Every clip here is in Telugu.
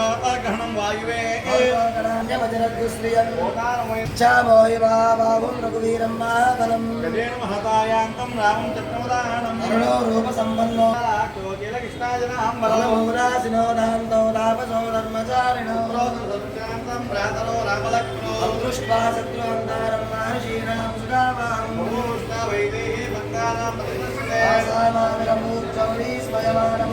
యోగహణం వాయువే. బాబాహుం రఘువీరం మహాబలం గజేన మహతాయాంతం రామం చక్రవదాహనం అరుణో రూప సంపన్నో కోకిల కృష్ణాజనాం బలం బలమూరాసినో దాంతో తాపసో ధర్మచారిణో. శాంతం ప్రాతరో రామలక్ష్మణో. అదృష్ట్వా శత్రువంతారం మహర్షీణాం సుధామాం వైదేహి బంగారాం ప్రతిష్ఠే ఆసామావిరమూర్చౌరీ స్మయమానం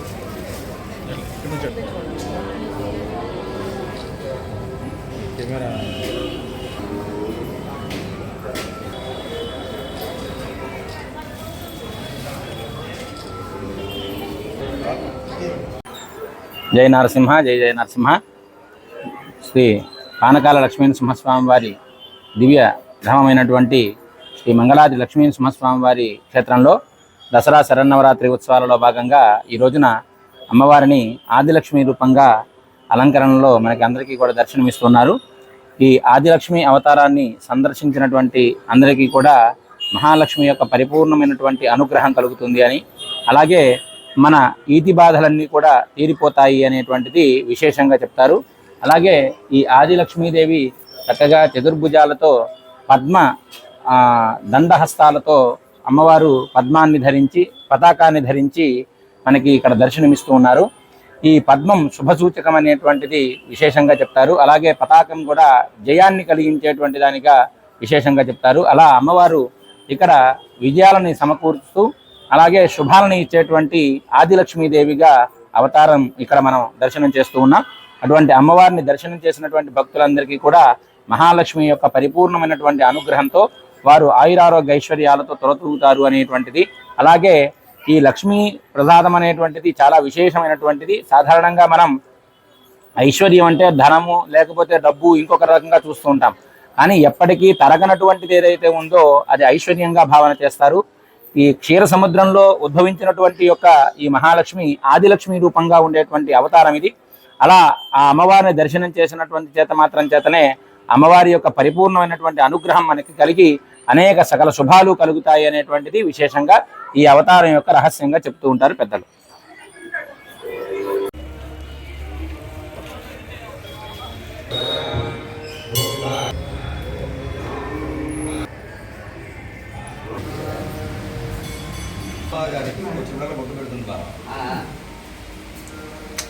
వచ్చేయండి కెమెరా. జై నరసింహ జై జయ నరసింహ. శ్రీ పానకాల లక్ష్మీనరసింహస్వామి వారి దివ్య ధామమైనటువంటి శ్రీ మంగళాది లక్ష్మీనరసింహస్వామి వారి క్షేత్రంలో దసరా శరన్నవరాత్రి ఉత్సవాలలో భాగంగా ఈ రోజున అమ్మవారిని ఆదిలక్ష్మి రూపంగా అలంకరణలో మనకి అందరికీ కూడా దర్శనమిస్తున్నారు. ఈ ఆదిలక్ష్మి అవతారాన్ని సందర్శించినటువంటి అందరికీ కూడా మహాలక్ష్మి యొక్క పరిపూర్ణమైనటువంటి అనుగ్రహం కలుగుతుంది అని అలాగే మన ఈతి బాధలన్నీ కూడా తీరిపోతాయి అనేటువంటిది విశేషంగా చెప్తారు. అలాగే ఈ ఆదిలక్ష్మీదేవి చక్కగా చతుర్భుజాలతో పద్మ దండహస్తాలతో అమ్మవారు పద్మాన్ని ధరించి పతాకాన్ని ధరించి మనకి ఇక్కడ దర్శనమిస్తూ ఉన్నారు. ఈ పద్మం శుభసూచకం అనేటువంటిది విశేషంగా చెప్తారు. అలాగే పతాకం కూడా జయాన్ని కలిగించేటువంటి దానిగా విశేషంగా చెప్తారు. అలా అమ్మవారు ఇక్కడ విజయాలని సమకూరుస్తూ అలాగే శుభాలని ఇచ్చేటువంటి ఆదిలక్ష్మీదేవిగా అవతారం ఇక్కడ మనం దర్శనం చేస్తూ ఉన్నాం. అటువంటి అమ్మవారిని దర్శనం చేసినటువంటి భక్తులందరికీ కూడా మహాలక్ష్మి యొక్క పరిపూర్ణమైనటువంటి అనుగ్రహంతో వారు ఆయురారోగ్య ఐశ్వర్యాలతో తొలతూగుతారు అనేటువంటిది. అలాగే ఈ లక్ష్మీ ప్రసాదం అనేటువంటిది చాలా విశేషమైనటువంటిది. సాధారణంగా మనం ఐశ్వర్యం అంటే ధనము లేకపోతే డబ్బు ఇంకొక రకంగా చూస్తూ ఉంటాం. కానీ ఎప్పటికీ తరగనటువంటిది ఏదైతే ఉందో అది ఐశ్వర్యంగా భావన చేస్తారు. ఈ క్షీర సముద్రంలో ఉద్భవించినటువంటి యొక్క ఈ మహాలక్ష్మి ఆదిలక్ష్మి రూపంగా ఉండేటువంటి అవతారం ఇది. అలా ఆ అమ్మవారిని దర్శనం చేసినటువంటి చేత మాత్రం చేతనే అమ్మవారి యొక్క పరిపూర్ణమైనటువంటి అనుగ్రహం మనకి కలిగి అనేక సకల శుభాలు కలుగుతాయి అనేటువంటిది విశేషంగా ఈ అవతారం యొక్క రహస్యంగా చెప్తూ ఉంటారు పెద్దలు.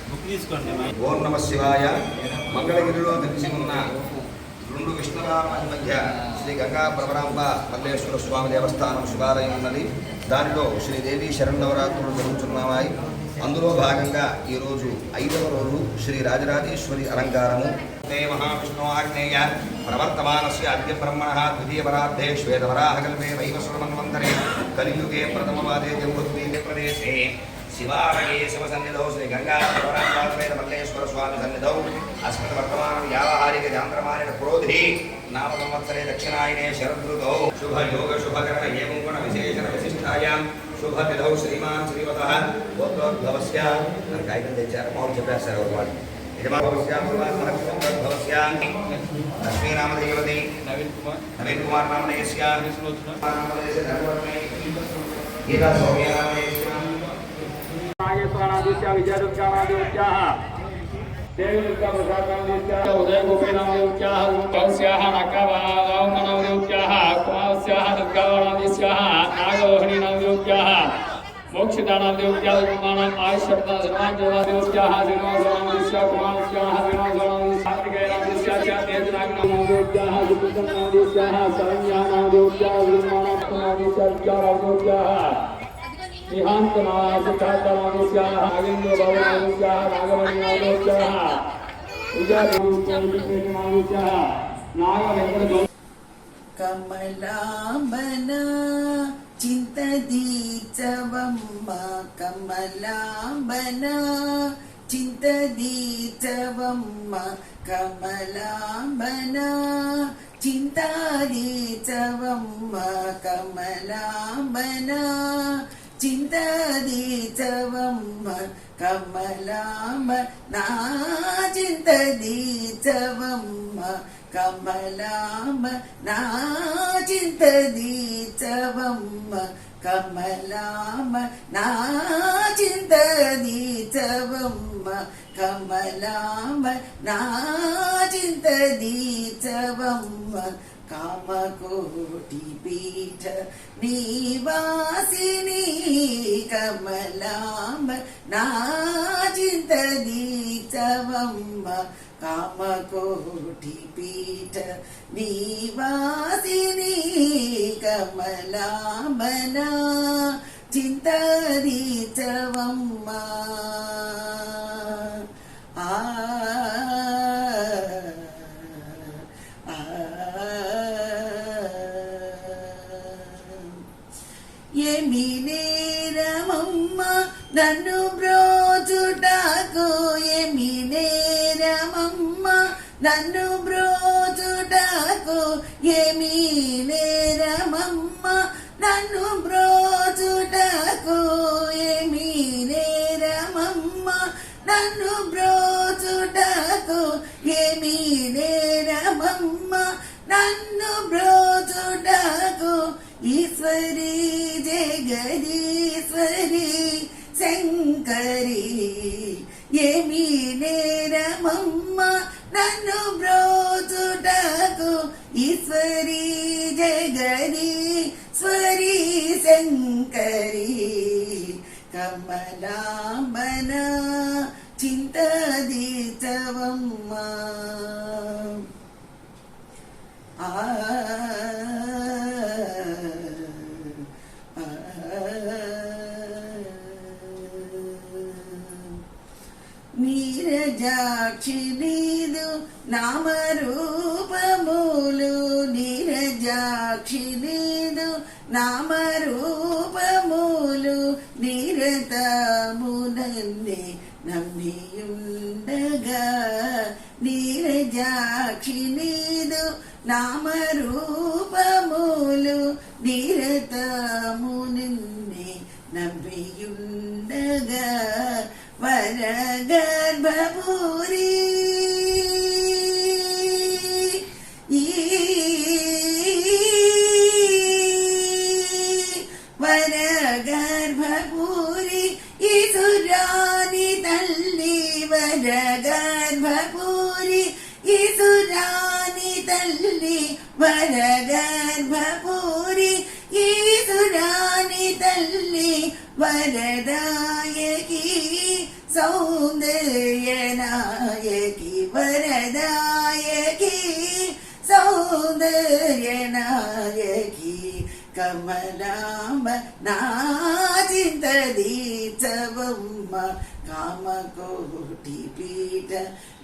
బుక్ తీసుకోండి ఓం నమ శివాయ. మంగళగిరిలో కలిసి ఉన్న రెండు మధ్య శ్రీ గంగా పరమరాంబ మల్లేశ్వర స్వామి దేవస్థానం శివాలయం ఉన్నది. దానిలో శ్రీదేవి శరణవరాత్రులు జరుగుతున్నాయి. అందులో భాగంగా ఈరోజు ఐదవ రోజు శ్రీ రాజరాజేశ్వరి అలంకారము. తే మహావిష్ణు ఆగ్నేయ ప్రవర్తమానస్య అద్య బ్రహ్మణ ద్వితీయ శ్వేతవరాహకల్పే వైవస్వరమన్వంతరే కలియుగే ప్రథమవాదే జంబుద్వీప ప్రదేశే. శివాలయే శివసన్నిధౌ శ్రీ గంగా శివరాంబాద్వేద మల్లేశ్వర స్వామి సన్నిధౌ అస్మిన్ వర్తమానం వ్యావహారిక చాంద్రమానిన క్రోధి నామ సంవత్సరే దక్షిణాయనే శరదృతౌ శుభ యోగ శుభకరణ ఏవం గుణ విశేషణ విశిష్టాయాం శుభ విధౌ శ్రీమాన్ శ్రీవత గోత్రోద్భవస్య అని కాగితం తెచ్చారు మామూలు చెప్పారు సార్ ఒక మాట యజమానస్య భగవాన్ మహర్షిభవస్య లక్ష్మీనామదేవతి నవీన్ కుమార్ నవీన్ కుమార్ నామనయస్య నామనయస్య ధర్మవర్మే గీతా సౌమ్య నామనయస్య कामाख्या विजय दुर्गा महादेवत्याः उदय गोपीनामदेवत्याः रूपस्याः नकवामनामदेवत्याः कुमारस्याः दुर्गावाणादिस्याः नागवहणीनामदेवत्याः मोक्षदानामदेवत्याः गुणानाम् आयुष्यर्माजनादेवत्याः दिनोदनामदिस्याः कुमारस्याः दिनोदनामदिस्याः चेतनाग्नामदेवत्याः सुकृतनामदेवत्याः सरण्यानामदेवत्याः ब्रह्माणात्मनामदेवत्याः నిహాంతనాశిఖాతనాదేశ్యాः నాగేంద్రభవనాదేశ్యాः నాగమణినాదేశ్యాः విజయనాదేశ్యాः నాగ వెంకట కమలాంబన చింతదీచవమ్మ కమలాంబన చింతదీచవమ్మ కమలాంబన చింతాదీచవమ్మ కమలాంబన చింతదీచవమ్మ కమలాంబ నా చింతదీచవమ్మ కమలాంబ నా చింతదీచవమ్మ కమలాంబ నా చింతదీచవమ్మ కమలాంబ నా చింతదీచవమ్మ కామకోటి పీఠ నివాసిని కమలాంబ నా చింతదీచవమ్మ కామకోటి పీఠ నివాసిని కమలాంబన చింతదీచవమ్మ నన్ను బ్రోచుటకు ఏమీ నేరమమ్మ. నన్ను బ్రోచుటకు ఏమీ నేరమమ్మ. నన్ను బ్రోచుటకు ఏమీ నేరమమ్మ. నన్ను బ్రోచుటకు ఈశ్వరీ శంకరి కమలాంబన చింతదీచవమ్మ ఆ. నీరజాక్షి నీదు నామరూపములు. నీరజాక్షి నీదు నామ నీరజాక్షి నీదు నామరూపములు నిరతమునిన్నే నమ్మియుండగా వరగర్భపూరి తండ్రి ఈసురాని తల్లి వరదాయకి సౌందర్యనాయకి వరదాయకి సౌందర్యనాయకి కమలాంబ నాచింతదీచవమ్మ కామకోటి పీఠ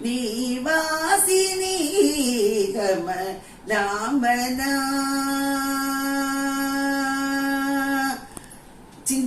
నీవాసిని నివాసిని